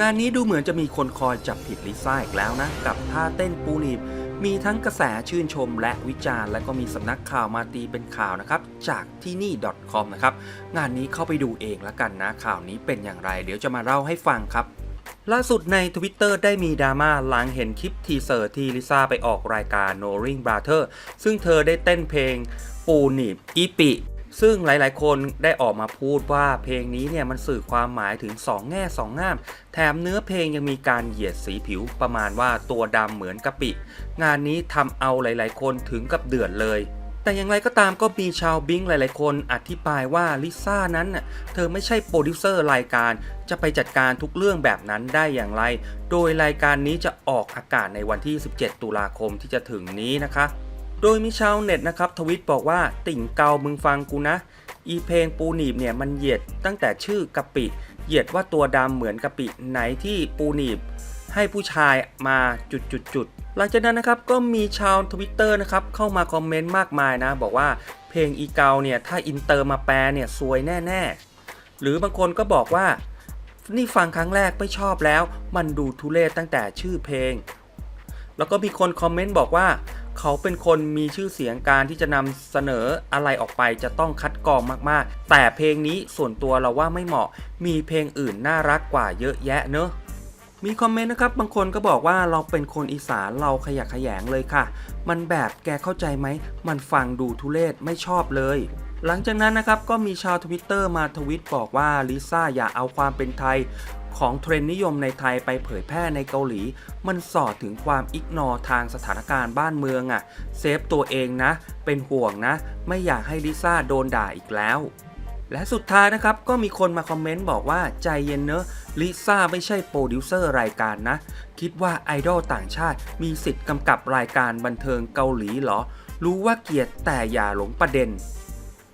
งานนี้ดูเหมือนจะมีคนคอยจับผิดลิซ่าอีกแล้วนะ กับท่าเต้นปูหนีบมีทั้งกระแสชื่นชมและวิจารณ์ และก็มีสำนักข่าวมาตีเป็นข่าวนะครับ จากที่นี่ .com นะครับ งานนี้เข้าไปดูเองล้วกันนะ ข่าวนี้เป็นอย่างไร เดี๋ยวจะมาเล่าให้ฟังครับล่าสุดใน Twitter ได้มีดราม่าหลังเห็นคลิปทีเซอร์ที่ลิซ่าไปออกรายการ No Ring Brother ซึ่งเธอได้เต้นเพลงปูหนีบอีปิ ซึ่งหลายๆ คนได้ออกมาพูดว่าเพลงนี้เนี่ยมันสื่อความหมายถึง 2 แง่ 2 งาม แถมเนื้อเพลงยังมีการเหยียดสีผิวประมาณว่าตัวดำเหมือนกะปิ งานนี้ทำเอาหลาย ๆ คนถึงกับเดือดเลยแต่อย่างไรก็ตามก็มีชาวบิงหลาย ๆ คนอธิบายว่าลิซ่านั้นเธอไม่ใช่โปรดิวเซอร์รายการ จะไปจัดการทุกเรื่องแบบนั้นได้อย่างไร โดยรายการนี้จะออกอากาศในวันที่ 17 ตุลาคมที่จะถึงนี้นะคะ โดยมีชาวเน็ตนะครับทวิตบอกว่าติ่งเกามึงฟังกูนะ อีเพลงปูหนีบเนี่ยมันเหยียดตั้งแต่ชื่อกะปิ เหยียดว่าตัวดำเหมือนกะปิไหนที่ปูหนีบ ให้ผู้ชายมาจุดจุดจุดๆหลังจากนั้นนะครับก็มีชาวทวิตเตอร์นะครับเข้ามาคอมเมนต์มากมายนะ บอกว่าเพลงอีเกาเนี่ยถ้าอินเตอร์มาแปลเนี่ยซวยแน่ๆ หรือบางคนก็บอกว่า นี่ฟังครั้งแรกไม่ชอบแล้ว มันดูทุเรศตั้งแต่ชื่อเพลง แล้วก็มีคนคอมเมนต์บอกว่า เขาเป็นคนมีชื่อเสียงการที่จะนำเสนออะไรออกไปจะต้องคัดกรองมากๆ แต่เพลงนี้ส่วนตัวเราว่าไม่เหมาะ มีเพลงอื่นน่ารักกว่าเยอะแยะเนอะมีคอมเมนต์นะครับ บางคนก็บอกว่าเราเป็นคนอีสานเราขยักขยงเลยค่ะ มันแบบแกเข้าใจไหม มันฟังดูทุเรศไม่ชอบเลย หลังจากนั้นนะครับ ก็มีชาวทวิตเตอร์มาทวิตบอกว่าลิซ่าอย่าเอาความเป็นไทย ของเทรนด์นิยมในไทยไปเผยแพร่ในเกาหลี มันสอดถึงความอิกนอทางสถานการณ์บ้านเมืองอะ่ะ เซฟตัวเองนะ เป็นห่วงนะ ไม่อยากให้ลิซ่าโดนด่าอีกแล้ว และสุดท้ายนะครับ ก็มีคนมาคอมเมนต์บอกว่าใจเย็นเนอะลิซ่าไม่ใช่โปรดิวเซอร์รายการนะ คิดว่าไอดอลต่างชาติมีสิทธิ์กำกับรายการบันเทิงเกาหลีเหรอ รู้ว่าเกลียดแต่อย่าหลงประเด็น